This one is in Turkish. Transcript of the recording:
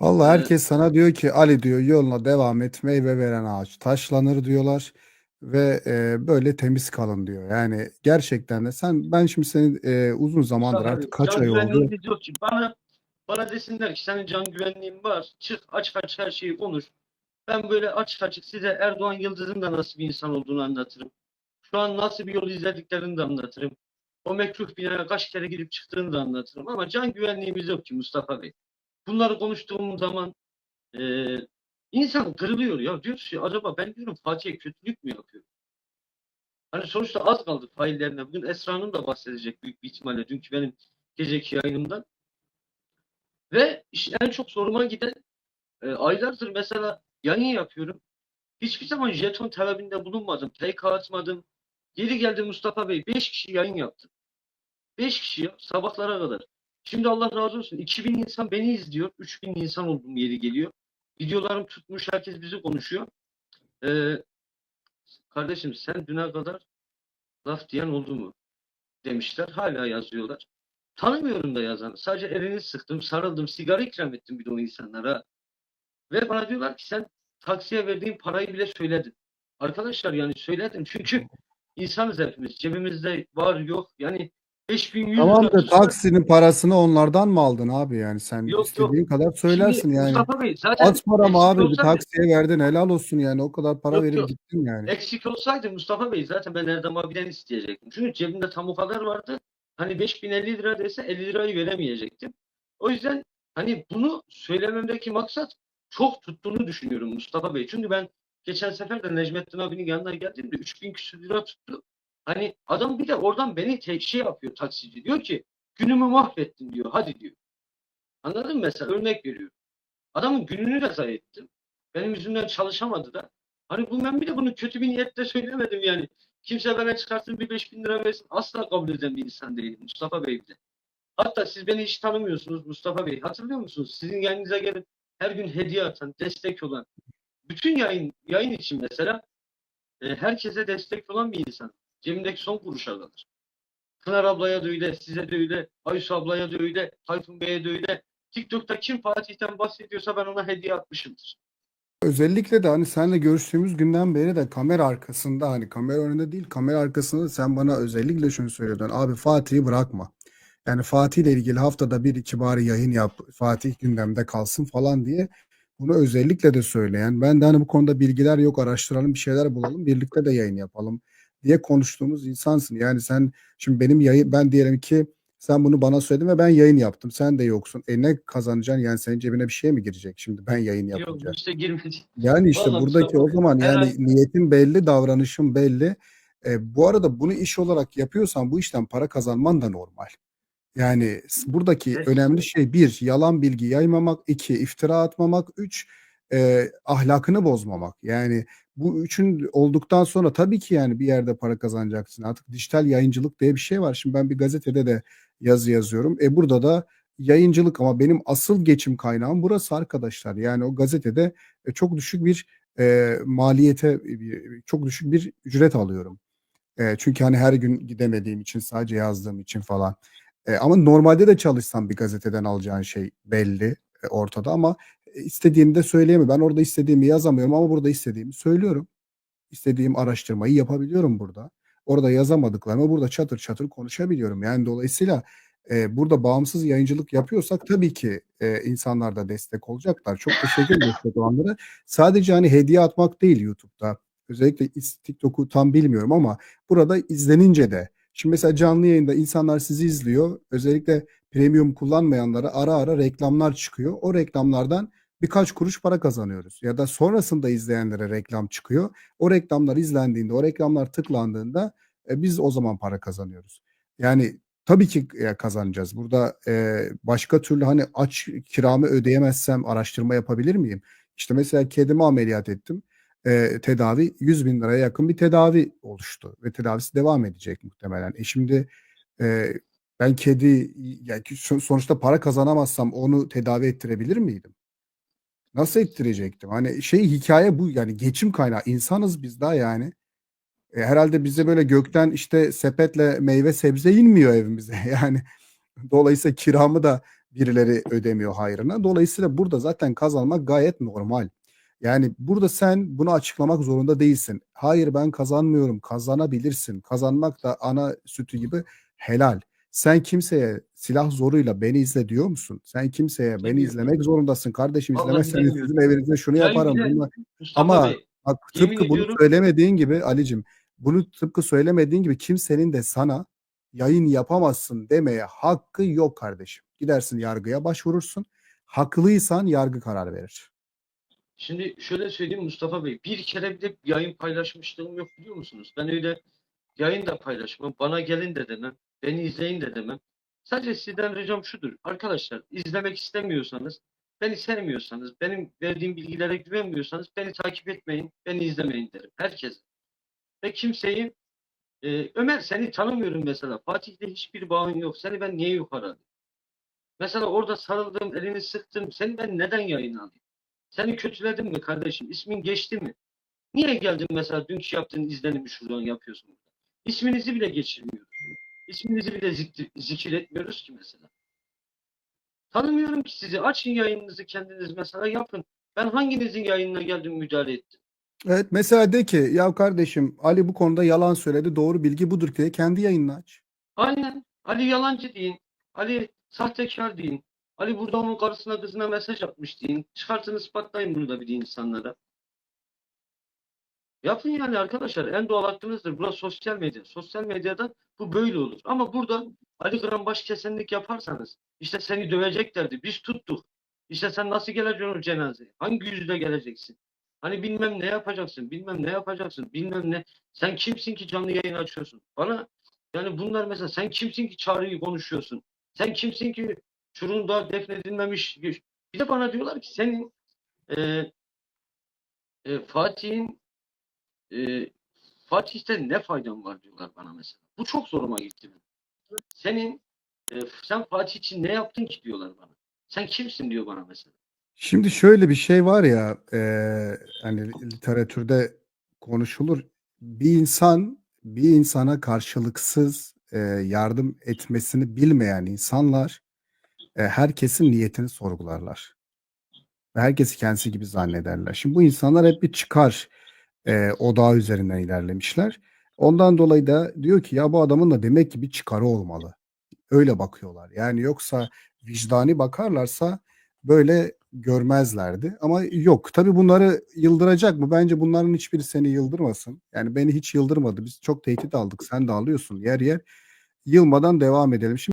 Valla herkes sana diyor ki Ali diyor yoluna devam et meyve veren ağaç taşlanır diyorlar ve e, böyle temiz kalın diyor. Yani gerçekten de sen ben şimdi seni e, uzun zamandır Mustafa artık kaç can ay oldu. güvenliğimiz yok ki. Bana bana desinler ki senin can güvenliğin var. Çık aç aç her şeyi konuş. Ben böyle açık açık size Erdoğan Yıldız'ın da nasıl bir insan olduğunu anlatırım. Şu an nasıl bir yol izlediklerini de anlatırım. O mekruh binaya kaç kere gidip çıktığını da anlatırım. Ama can güvenliğimiz yok ki Mustafa Bey. Bunları konuştuğum zaman e, insan kırılıyor ya. Diyor ki acaba ben diyorum Fatih'e kötülük mü yapıyorum? Hani sonuçta az kaldı faillerine. Bugün Esra'nın da bahsedecek büyük bir ihtimalle. Dünkü benim geceki yayınımdan. Ve işte en çok soruma giden e, aylardır mesela yayın yapıyorum. Hiçbir zaman jeton talebinde bulunmadım. PK atmadım. Geri geldi Mustafa Bey. 5 kişi yayın yaptı. 5 kişi ya, sabahlara kadar. Şimdi Allah razı olsun. 2000 insan beni izliyor. 3000 insan oldum yeri geliyor. Videolarım tutmuş. Herkes bizi konuşuyor. Ee, kardeşim sen düne kadar laf diyen oldu mu? Demişler. Hala yazıyorlar. Tanımıyorum da yazanı. Sadece elini sıktım, sarıldım, sigara ikram ettim bir de o insanlara. Ve bana diyorlar ki sen taksiye verdiğin parayı bile söyledin. Arkadaşlar yani söyledim çünkü insanız hepimiz. Cebimizde var yok. Yani 5100 Tamam da taksinin parasını onlardan mı aldın abi yani sen Yok, istediğin kadar söylersin Şimdi yani. Mustafa Bey zaten Az para mı eksik abi bir olsaydı- taksiye verdin helal olsun yani o kadar para Yok, verip yok. gittin yani. Eksik olsaydı Mustafa Bey zaten ben Erdem abiden isteyecektim. Çünkü cebimde tam o kadar vardı. Hani 5050 lira dese 50 lirayı veremeyecektim. O yüzden hani bunu söylememdeki maksat çok tuttuğunu düşünüyorum Mustafa Bey. Çünkü ben geçen sefer de Necmettin abinin yanına geldiğimde 3000 küsür lira tuttu. Hani adam bir de oradan beni tek şey yapıyor taksici. Diyor ki günümü mahvettin diyor. Hadi diyor. Anladın mı mesela? Örnek veriyorum. Adamın gününü de zayi ettim. Benim yüzümden çalışamadı da. Hani bu ben bir de bunu kötü bir niyetle söylemedim yani. Kimse bana çıkarsın bir 5000 lira versin asla kabul eden bir insan değilim Mustafa Bey de. Hatta siz beni hiç tanımıyorsunuz Mustafa Bey. Hatırlıyor musunuz? Sizin yayınınıza gelip her gün hediye atan, destek olan, bütün yayın yayın için mesela e, herkese destek olan bir insan. Cebimdeki son kuruşa kadar. Pınar ablaya da size de öyle, Ayşe ablaya da öyle, Tayfun Bey'e de. TikTok'ta kim Fatih'ten bahsediyorsa ben ona hediye atmışımdır. Özellikle de hani seninle görüştüğümüz günden beri de kamera arkasında hani kamera önünde değil kamera arkasında sen bana özellikle şunu söylüyordun. Abi Fatih'i bırakma. Yani Fatih ile ilgili haftada bir iki bari yayın yap. Fatih gündemde kalsın falan diye bunu özellikle de söyleyen. Ben de hani bu konuda bilgiler yok araştıralım bir şeyler bulalım birlikte de yayın yapalım diye konuştuğumuz insansın. Yani sen şimdi benim yayın ben diyelim ki sen bunu bana söyledin ve ben yayın yaptım. Sen de yoksun. E ne kazanacaksın? Yani senin cebine bir şey mi girecek şimdi ben yayın yapınca? Yok işte girmedi. Yani işte Vallahi buradaki o zaman yani herhalde- niyetin belli, davranışın belli. E, bu arada bunu iş olarak yapıyorsan bu işten para kazanman da normal. Yani buradaki Evet. önemli şey bir, yalan bilgi yaymamak, iki, iftira atmamak, üç, e, ahlakını bozmamak. Yani bu üçün olduktan sonra tabii ki yani bir yerde para kazanacaksın. Artık dijital yayıncılık diye bir şey var. Şimdi ben bir gazetede de yazı yazıyorum. E burada da yayıncılık ama benim asıl geçim kaynağım burası arkadaşlar. Yani o gazetede e, çok düşük bir e, maliyete, e, bir- çok düşük bir ücret alıyorum. E, çünkü hani her gün gidemediğim için sadece yazdığım için falan. E, ama normalde de çalışsam bir gazeteden alacağın şey belli e, ortada ama e, istediğimi de söyleyemiyorum. Ben orada istediğimi yazamıyorum ama burada istediğimi söylüyorum. İstediğim araştırmayı yapabiliyorum burada. Orada yazamadıklarımı burada çatır çatır konuşabiliyorum. Yani dolayısıyla e, burada bağımsız yayıncılık yapıyorsak tabii ki e, insanlar da destek olacaklar. Çok teşekkür ederim destek. Sadece hani hediye atmak değil YouTube'da. Özellikle TikTok'u tam bilmiyorum ama burada izlenince de şimdi mesela canlı yayında insanlar sizi izliyor. Özellikle premium kullanmayanlara ara ara reklamlar çıkıyor. O reklamlardan birkaç kuruş para kazanıyoruz. Ya da sonrasında izleyenlere reklam çıkıyor. O reklamlar izlendiğinde, o reklamlar tıklandığında e, biz o zaman para kazanıyoruz. Yani tabii ki e, kazanacağız. Burada e, başka türlü hani aç kiramı ödeyemezsem araştırma yapabilir miyim? İşte mesela kedimi ameliyat ettim. E, tedavi 100 bin liraya yakın bir tedavi oluştu ve tedavisi devam edecek muhtemelen. E şimdi e, ben kedi yani son- sonuçta para kazanamazsam onu tedavi ettirebilir miydim? Nasıl ettirecektim? Hani şey hikaye bu yani geçim kaynağı insanız biz daha yani. E, herhalde bize böyle gökten işte sepetle meyve sebze inmiyor evimize. Yani dolayısıyla kiramı da birileri ödemiyor hayrına. Dolayısıyla burada zaten kazanmak gayet normal. Yani burada sen bunu açıklamak zorunda değilsin. Hayır ben kazanmıyorum. Kazanabilirsin. Kazanmak da ana sütü gibi helal. Sen kimseye silah zoruyla beni izle diyor musun? Sen kimseye beni Demiyorum. izlemek zorundasın. Kardeşim Vallahi sizin evinizde şunu Ya yaparım. de. Mustafa Ama Bey, bak yemin tıpkı bunu ediyorum- söylemediğin gibi Alicim bunu tıpkı söylemediğin gibi kimsenin de sana yayın yapamazsın demeye hakkı yok kardeşim. Gidersin yargıya başvurursun. Haklıysan yargı karar verir. Şimdi şöyle söyleyeyim Mustafa Bey. Bir kere bile yayın paylaşmışlığım yok biliyor musunuz? Ben öyle yayın da paylaşmam. Bana gelin de demem. Beni izleyin de demem. Sadece sizden ricam şudur. Arkadaşlar izlemek istemiyorsanız, beni sevmiyorsanız, benim verdiğim bilgilere güvenmiyorsanız beni takip etmeyin, beni izlemeyin derim. Herkes. Ve kimseyi e, Ömer seni tanımıyorum mesela. Fatih'le hiçbir bağın yok. Seni ben niye yukarı alayım? Mesela orada sarıldım, elini sıktım. Seni ben neden yayına alayım? Seni kötüledim mi kardeşim? İsmin geçti mi? Niye geldin mesela dünkü yaptığın izlenimi şuradan yapıyorsun? İsminizi bile geçirmiyoruz. İsminizi bile zikir, zikir etmiyoruz ki mesela. Tanımıyorum ki sizi. Açın yayınınızı kendiniz mesela yapın. Ben hanginizin yayınına geldim müdahale ettim? Evet mesela de ki ya kardeşim Ali bu konuda yalan söyledi. Doğru bilgi budur diye kendi yayınını aç. Aynen. Ali yalancı deyin. Ali sahtekar deyin. Ali burada onun karısına kızına mesaj atmış deyin. Çıkartın ispatlayın bunu da bir insanlara. Yapın yani arkadaşlar. En doğal hakkınızdır. Burası sosyal medya. Sosyal medyada bu böyle olur. Ama burada Ali Kıran baş kesenlik yaparsanız işte seni döveceklerdi. Biz tuttuk. İşte sen nasıl geleceksin o cenazeye? Hangi yüzle geleceksin? Hani bilmem ne yapacaksın, bilmem ne yapacaksın, bilmem ne. Sen kimsin ki canlı yayın açıyorsun? Bana yani bunlar mesela sen kimsin ki çağrıyı konuşuyorsun? Sen kimsin ki Çurum'da defnedilmemiş? Bir de bana diyorlar ki senin e, e, Fatih'in e, Fatih'te ne faydan var diyorlar bana mesela. Bu çok zoruma gitti. Senin e, sen Fatih için ne yaptın ki diyorlar bana. Sen kimsin diyor bana mesela. Şimdi şöyle bir şey var ya e, hani literatürde konuşulur. Bir insan bir insana karşılıksız e, yardım etmesini bilmeyen insanlar e, herkesin niyetini sorgularlar. Herkesi kendisi gibi zannederler. Şimdi bu insanlar hep bir çıkar e, odağı üzerinden ilerlemişler. Ondan dolayı da diyor ki ya bu adamın da demek ki bir çıkarı olmalı. Öyle bakıyorlar. Yani yoksa vicdani bakarlarsa böyle görmezlerdi. Ama yok. Tabii bunları yıldıracak mı? Bence bunların hiçbiri seni yıldırmasın. Yani beni hiç yıldırmadı. Biz çok tehdit aldık. Sen de alıyorsun yer yer. Yılmadan devam edelim. Şimdi